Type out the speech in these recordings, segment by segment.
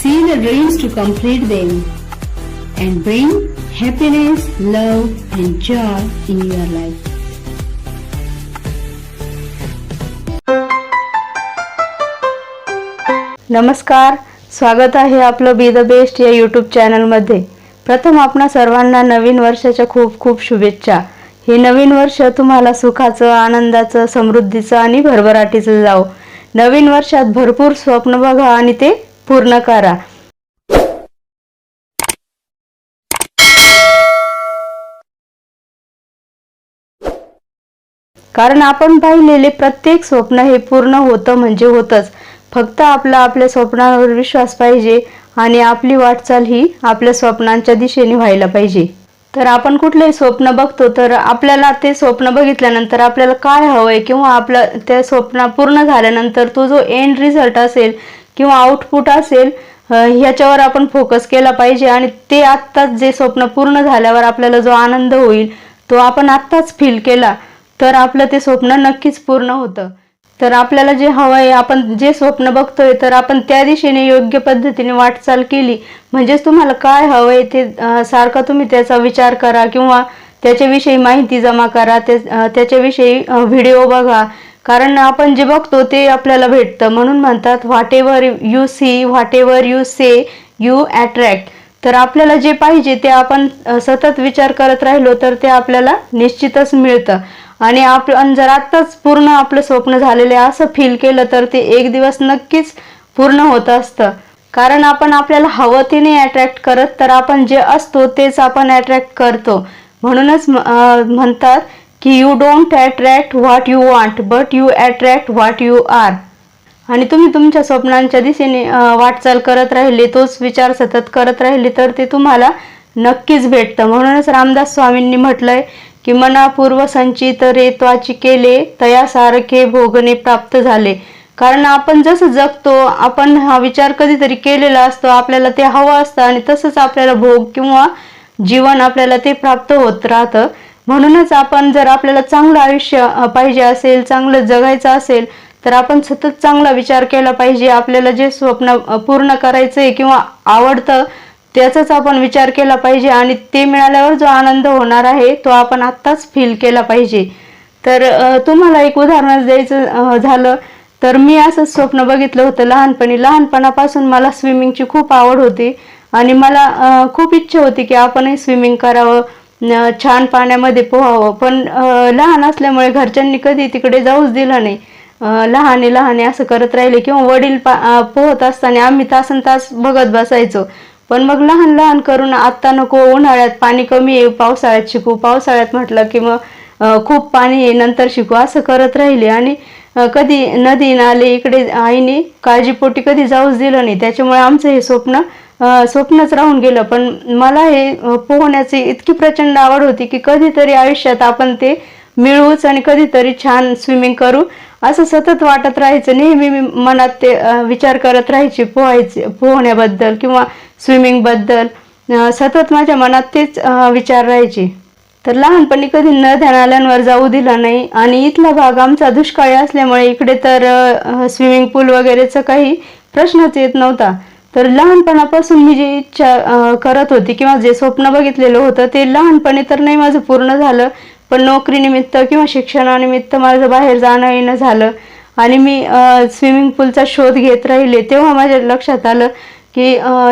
See the dreams to complete them and bring happiness, love, and joy in your life. नमस्कार. स्वागत आहे आपलं be the best या YouTube चॅनलमध्ये प्रथम आपणा सर्वांना नवीन वर्षाच्या खूप खूप शुभेच्छा. हे नवीन वर्ष तुम्हाला सुखाचं आनंदाचं समृद्धीचं आणि भरभराटीचं जावं. नवीन वर्षात भरपूर स्वप्न बघा आणि ते पूर्ण करा. कारण आपण पाहिलेले प्रत्येक स्वप्न हे पूर्ण होतं म्हणजे होतच. फक्त आपला आपल्या स्वप्नांवर विश्वास पाहिजे आणि आपली वाटचाल ही आपल्या स्वप्नांच्या दिशेने व्हायला पाहिजे. तर आपण कुठलेही स्वप्न बघतो तर आपल्याला ते स्वप्न बघितल्यानंतर आपल्याला काय हवंय किंवा आपलं त्या स्वप्न पूर्ण झाल्यानंतर तो जो एंड रिझल्ट असेल किंवा आउटपुट असेल ह्याच्यावर आपण फोकस केला पाहिजे आणि ते आत्ताच जे स्वप्न पूर्ण झाल्यावर आपल्याला जो आनंद होईल तो आपण आत्ताच फील केला तर आपलं ते स्वप्न नक्कीच पूर्ण होतं. तर आपल्याला जे हवं आहे आपण जे स्वप्न बघतोय तर आपण त्या दिशेने योग्य पद्धतीने वाटचाल केली. म्हणजेच तुम्हाला काय हवं आहे ते सारखा तुम्ही त्याचा विचार करा किंवा त्याच्याविषयी माहिती जमा करा त्याच्याविषयी व्हिडिओ बघा. कारण आपण जे बघतो ते आपल्याला भेटतं. म्हणून म्हणतात whatever you see whatever you say you attract तर आपल्याला जे पाहिजे ते आपण सतत विचार करत राहिलो तर ते आपल्याला निश्चितच मिळतं. आणि आपण जर आत्ताच पूर्ण आपलं स्वप्न झालेलं आहे असं फील केलं तर ते एक दिवस नक्कीच पूर्ण होत असतं. कारण आपण आपल्याला हवं ते नाही अट्रॅक्ट करत तर आपण जे असतो तेच आपण अट्रॅक्ट करतो. म्हणूनच म्हणतात की you don't attract what you want but you attract what you are आणि तुम्ही तुमच्या स्वप्नांच्या दिशेने वाटचाल करत राहिले तोच विचार सतत करत राहिले तर ते तुम्हाला नक्कीच भेटतं. म्हणूनच रामदास स्वामींनी म्हटलंय की मनापूर्व संचित रेत्वाची केले तयासारखे भोगणे प्राप्त झाले. कारण आपण जसं जगतो आपण हा विचार कधीतरी केलेला असतो आपल्याला ते हवं असतं आणि तसंच आपल्याला भोग किंवा जीवन आपल्याला ते प्राप्त होत राहतं. म्हणूनच आपण जर आपल्याला चांगलं आयुष्य पाहिजे असेल चांगलं जगायचं असेल तर आपण सतत चांगला विचार केला पाहिजे. आपल्याला जे स्वप्न पूर्ण करायचं आहे किंवा आवडतं त्याचाच आपण विचार केला पाहिजे आणि ते मिळाल्यावर जो आनंद होणार आहे तो आपण आत्ताच फील केला पाहिजे. तर तुम्हाला एक उदाहरण द्यायचं झालं. तर मी असं स्वप्न बघितलं होतं लहानपणी. लहानपणापासून मला स्विमिंगची खूप आवड होती आणि मला खूप इच्छा होती की आपणही स्विमिंग करावं. छान पाण्यामध्ये पोहावं. पण लहान असल्यामुळे घरच्यांनी कधी तिकडे जाऊच दिलं नाही. लहाने लहाने असं करत राहिले किंवा वडील पा पोहत असताना आम्ही तासन तास बघत बसायचो. पण मग लहान लहान करून आत्ता नको उन्हाळ्यात पाणी कमी आहे पावसाळ्यात शिकू पावसाळ्यात म्हटलं की मग खूप पाणी आहे नंतर शिकू असं करत राहिले. आणि कधी नदी नाले इकडे आईने काळजीपोटी कधी जाऊच दिलं नाही. त्याच्यामुळे आमचं हे स्वप्न स्वप्नच राहून गेलं. पण मला हे पोहण्याची इतकी प्रचंड आवड होती की कधीतरी आयुष्यात आपण ते मिळवूच आणि कधीतरी छान स्विमिंग करू. असं सतत वाटत राहायचं. नेहमी मी मनात ते विचार करत राहायचे पोहायचे पोहण्याबद्दल किंवा स्विमिंगबद्दल सतत माझ्या मनात तेच विचार राहायचे. तर लहानपणी कधी न ध्यानाल्यांवर जाऊ दिलं नाही आणि इथला भाग आमचा दुष्काळी असल्यामुळे इकडे तर स्विमिंग पूल वगैरेचं काही प्रश्नच येत नव्हता. तर लहानपणापासून मी जी इच्छा करत होती किंवा जे स्वप्न बघितलेलं होतं ते लहानपणी तर नाही माझं पूर्ण झालं पण नोकरीनिमित्त किंवा शिक्षणानिमित्त माझं बाहेर जाणं येणं झालं. आणि मी स्विमिंग पूलचा शोध घेत राहिले तेव्हा माझ्या लक्षात आलं की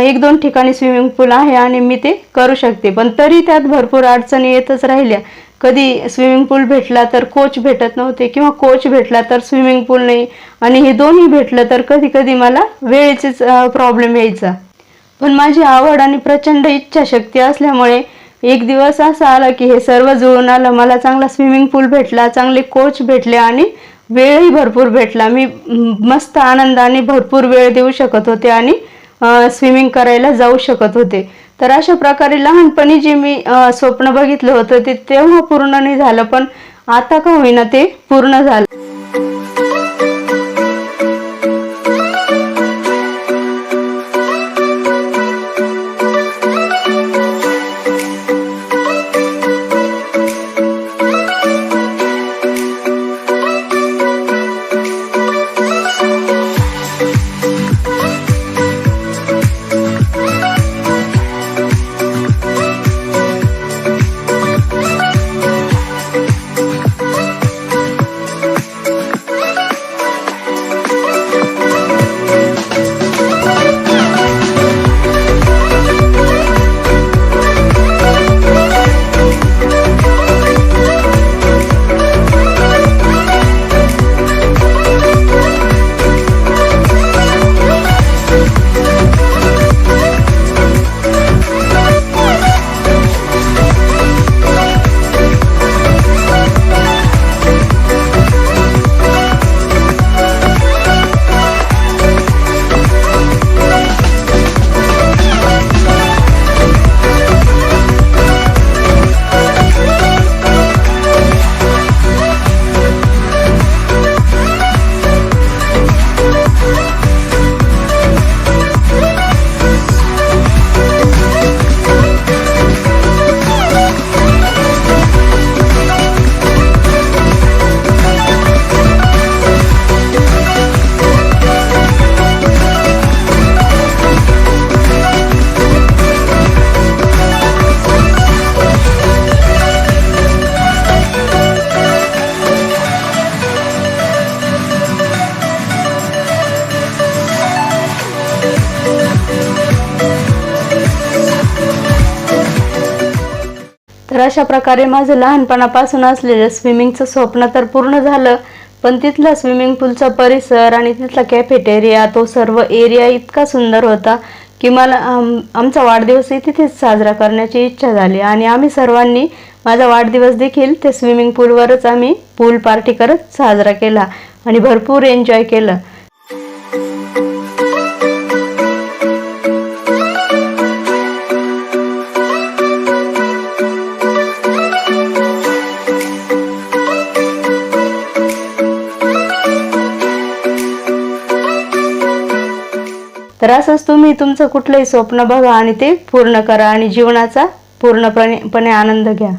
एक दोन ठिकाणी स्विमिंग पूल आहे आणि मी ते करू शकते. पण तरी त्यात भरपूर अडचणी येतच राहिल्या. कधी स्विमिंग पूल भेटला तर कोच भेटत नव्हते किंवा कोच भेटला तर स्विमिंग पूल नाही. आणि हे दोन्ही भेटलं तर कधी कधी मला वेळेचेच प्रॉब्लेम यायचा. पण माझी आवड आणि प्रचंड इच्छाशक्ती असल्यामुळे एक दिवस असा आला की हे सर्व जुळून आलं. मला चांगला स्विमिंग पूल भेटला चांगले कोच भेटले आणि वेळही भरपूर भेटला. मी मस्त आनंदाने भरपूर वेळ देऊ शकत होते आणि स्विमिंग करायला जाऊ शकत होते. तर अशा प्रकारे लहानपणी जे मी स्वप्न बघितलं होतं ते तेव्हा पूर्ण नाही झालं पण आता का होईना ते पूर्ण झालं. तर अशा प्रकारे माझं लहानपणापासून असलेलं स्विमिंगचं स्वप्न तर पूर्ण झालं. पण तिथला स्विमिंग पूलचा परिसर आणि तिथला कॅफेटेरिया तो सर्व एरिया इतका सुंदर होता की मला आम- आमचा वाढदिवसही तिथेच साजरा करण्याची इच्छा झाली. आणि आम्ही सर्वांनी माझा वाढदिवस देखील ते स्विमिंग पूलवरच आम्ही पूल पार्टी करत साजरा केला आणि भरपूर एन्जॉय केलं. तर असंच तुम्ही तुमचं कुठलंही स्वप्न बघा आणि ते पूर्ण करा आणि जीवनाचा पूर्णपणे आनंद घ्या.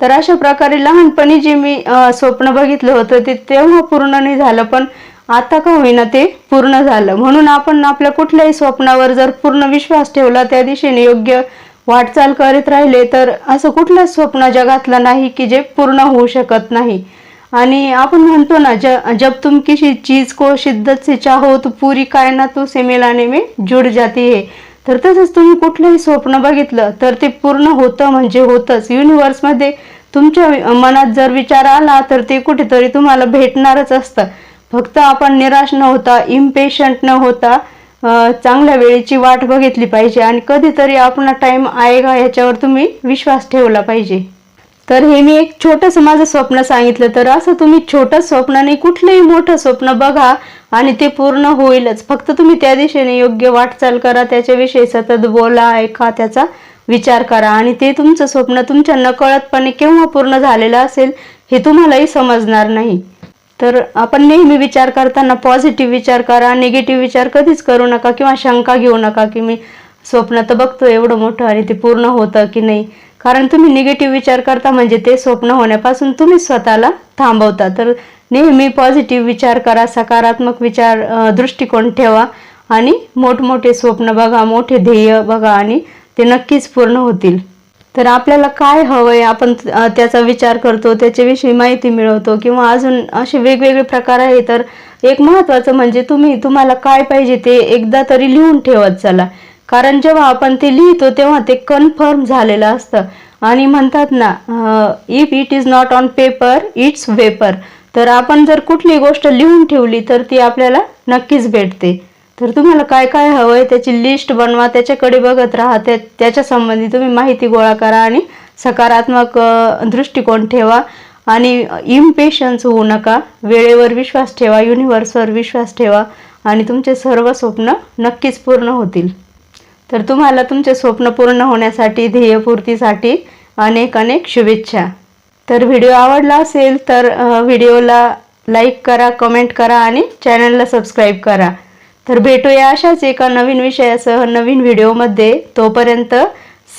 तर अशा प्रकारे लहानपणी जे मी स्वप्न बघितलं होतं ते तेव्हा पूर्ण नाही झालं पण आता का होईना ते पूर्ण झालं. म्हणून आपण आपल्या कुठल्याही स्वप्नावर जर पूर्ण विश्वास ठेवला त्या दिशेने योग्य वाटचाल करीत राहिले तर असं कुठलंच स्वप्न जगातलं नाही की जे पूर्ण होऊ शकत नाही. आणि आपण म्हणतो ना ज जब तुम किसी चीज को शिद्दत से चाहो तो पूरी कायनात तो से मिलाने में जुड जाती है. तर तसंच तुम्ही कुठलंही स्वप्न बघितलं तर ते पूर्ण होतं म्हणजे होतंच. युनिवर्समध्ये तुमच्या मनात जर विचार आला तर ते कुठेतरी तुम्हाला भेटणारच असतं. फक्त आपण निराश न होता इम्पेशंट न होता चांगल्या वेळेची वाट बघितली पाहिजे. आणि कधीतरी आपला आहे का याच्यावर तुम्ही विश्वास ठेवला पाहिजे. तर हे मी एक छोटंसं माझं स्वप्न सांगितलं. तर असं तुम्ही छोटं स्वप्न नाही कुठलंही मोठं स्वप्न बघा आणि ते पूर्ण होईलच. फक्त तुम्ही त्या दिशेने योग्य वाटचाल करा त्याच्याविषयी सतत बोला ऐका त्याचा विचार करा आणि ते तुमचं स्वप्न तुमच्या नकळतपणे केव्हा पूर्ण झालेलं असेल हे तुम्हालाही समजणार नाही. तर आपण नेहमी विचार करताना पॉझिटिव्ह विचार करा निगेटिव्ह विचार कधीच करू नका किंवा शंका घेऊ नका की मी स्वप्न तर बघतो एवढं मोठं आणि ते पूर्ण होतं की नाही. कारण तुम्ही निगेटिव्ह विचार करता म्हणजे ते स्वप्न होण्यापासून तुम्ही स्वतःला थांबवता. तर नेहमी पॉझिटिव्ह विचार करा सकारात्मक विचार दृष्टिकोन ठेवा आणि मोठमोठे स्वप्न बघा मोठे ध्येय बघा आणि ते नक्कीच पूर्ण होतील. तर आपल्याला काय हवंय आपण त्याचा विचार करतो त्याच्याविषयी माहिती मिळवतो किंवा अजून असे वेगवेगळे प्रकार आहे तर एक महत्त्वाचं म्हणजे तुम्ही तुम्हाला काय पाहिजे ते एकदा तरी लिहून ठेवत चला. कारण जेव्हा आपण ते लिहितो तेव्हा ते कन्फर्म झालेलं असतं. आणि म्हणतात ना if it is not on paper it's vapour तर आपण जर कुठली गोष्ट लिहून ठेवली तर ती आपल्याला नक्कीच भेटते. तर तुम्हाला काय काय हवं आहे त्याची लिस्ट बनवा त्याच्याकडे बघत राहा. त्या त्याच्या संबंधी तुम्ही माहिती गोळा करा आणि सकारात्मक दृष्टिकोन ठेवा. आणि इम्पेशन्स होऊ नका. वेळेवर विश्वास ठेवा युनिव्हर्सवर विश्वास ठेवा. आणि तुमचे सर्व स्वप्न नक्कीच पूर्ण होतील. तर तुम्हाला तुमचे स्वप्न पूर्ण होण्यासाठी ध्येयपूर्तीसाठी अनेक अनेक शुभेच्छा. तर व्हिडिओ आवडला असेल तर व्हिडिओला लाईक करा कमेंट करा आणि चॅनलला सबस्क्राईब करा. तर भेटूया अशाच एका नवीन विषयासह नवीन व्हिडिओमध्ये. तोपर्यंत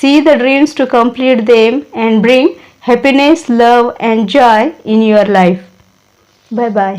see the dreams to complete them and bring happiness love and joy in your life bye bye